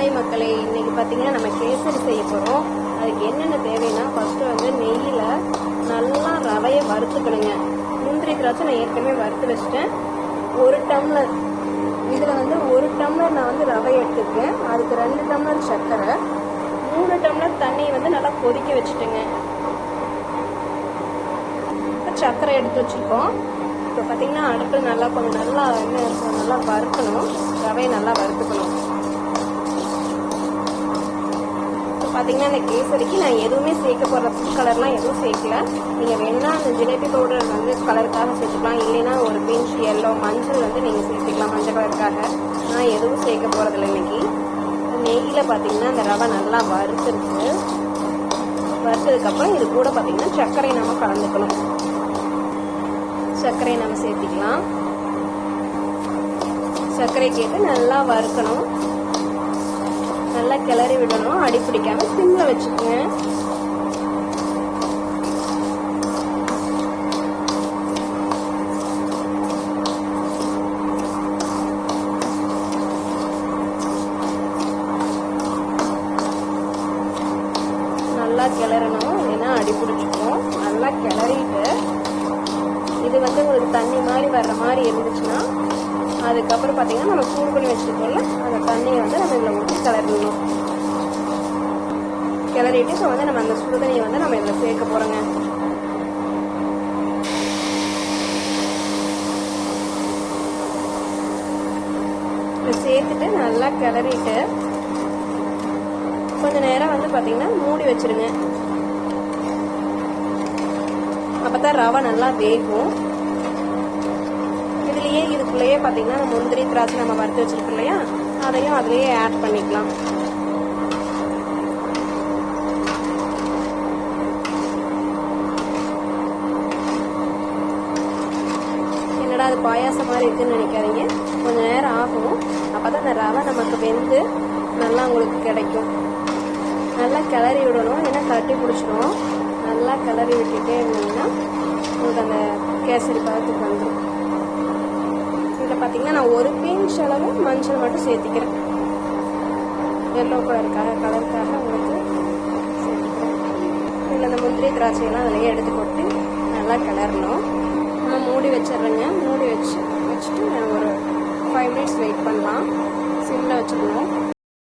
Hi மக்களே இன்னைக்கு பார்த்தீங்கன்னா நம்ம கேசரி செய்ய போகிறோம் அதுக்கு என்னென்ன தேவைன்னா ஃபஸ்ட்டு வந்து நெய்யில் நல்லா ரவையை வறுத்துக்கணுங்க. முந்திரி திராட்சை நான் ஏற்கனவே வறுத்து வச்சுட்டேன். ஒரு டம்ளர். இதில் வந்து ஒரு டம்ளர் நான் வந்து ரவை எடுத்துருக்கேன். அதுக்கு ரெண்டு டம்ளர் சர்க்கரை. மூணு டம்ளர் தண்ணியை வந்து நல்லா கொதிக்க வச்சுட்டுங்க. இப்போ சர்க்கரை எடுத்து வச்சுருக்கோம். இப்போ பார்த்தீங்கன்னா அடுப்பில் நல்லா கொஞ்சம் நல்லா என்ன நல்லா வறுக்கணும். ரவையை நல்லா வறுத்துக்கணும். பார்த்தீங்கன்னா இந்த கேசரிக்கு நான் எதுவுமே சேர்க்க போகிற ஃபுட் கலர்லாம் எதுவும் சேர்க்கல. நீங்கள் வேணால் அந்த ஜிலேபி பவுடர் வந்து கலருக்காக சேர்த்துக்கலாம். இல்லைன்னா ஒரு பிஞ்ச் எல்லோ மஞ்சள் வந்து நீங்கள் சேர்த்துக்கலாம். மஞ்சள் கலருக்காக நான் எதுவும் சேர்க்க போகிறதில்ல இன்னைக்கு. நெய்யில் பார்த்தீங்கன்னா அந்த ரவை நல்லா வறுத்துருச்சு வறுத்ததுக்கப்புறம் இது கூட பார்த்தீங்கன்னா சர்க்கரை நம்ம கலந்துக்கணும். சர்க்கரை நம்ம சேர்த்திக்கலாம். சர்க்கரை கேட்டு நல்லா வறுக்கணும். நல்லா கிளறி விடணும். அடி பிடிக்காம சிம்ல வச்சுக்கோங்க. நல்லா கிளறணும். இல்லைன்னா அடி பிடிச்சிக்கும். நல்லா கிளறிட்டு இது வந்து உங்களுக்கு தண்ணி மாதிரி வர்ற மாதிரி இருந்துச்சுன்னா அதுக்கப்புறம் பார்த்திங்கன்னா நம்ம சூடு பண்ணி வச்சுருக்கோம்ல அந்த தண்ணியை வந்து நம்ம இதில் ஊற்றி கிளறணும். கிளறிட்டு இப்போ வந்து நம்ம அந்த சுடு தண்ணியை வந்து நம்ம இதில் சேர்க்க போகிறோங்க சேர்த்துட்டு நல்லா கிளறிட்டு கொஞ்ச நேரம் வந்து பார்த்தீங்கன்னா மூடி வச்சிருங்க. அப்பதான் ரவை நல்லா வேகும். இதுலயே இதுக்குள்ளேயே பார்த்தீங்கன்னா நம்ம முந்திரி திராட்சை நம்ம வறுத்து வச்சிருக்கோம் இல்லையா? அதையும் அதுலேயே ஆட் பண்ணிக்கலாம். என்னடா அது பாயாசம் மாதிரி இருக்குன்னு நினைக்காதீங்க. கொஞ்சம் நேரம் ஆகும். அப்பதான் அந்த ரவை நமக்கு வெந்து நல்லா உங்களுக்கு கிடைக்கும். நல்லா கிளறி விடணும். ஏன்னா கட்டி பிடிச்சிடும். நல்லா கிளறி விட்டுட்டே இருந்தீங்கன்னா உங்களுக்கு அந்த கேசரி பார்த்து வந்துடும் ஒரு பிஞ்ச் அளவு மஞ்சள் மட்டும் சேர்த்திக்கிறேன். எல்லோ கலருக்காக கலருக்காக உங்களுக்கு சேர்த்துக்கிறேன். இதில் அந்த முந்திரி திராட்சையெல்லாம் அதிலேயே எடுத்து கொட்டி நல்லா கிளறணும். நம்ம மூடி வச்சிடுறேங்க. மூடி வச்சு வச்சுட்டு ஒரு ஃபைவ் மினிட்ஸ் வெயிட் பண்ணலாம். சிம்மில் வச்சுக்கணும்.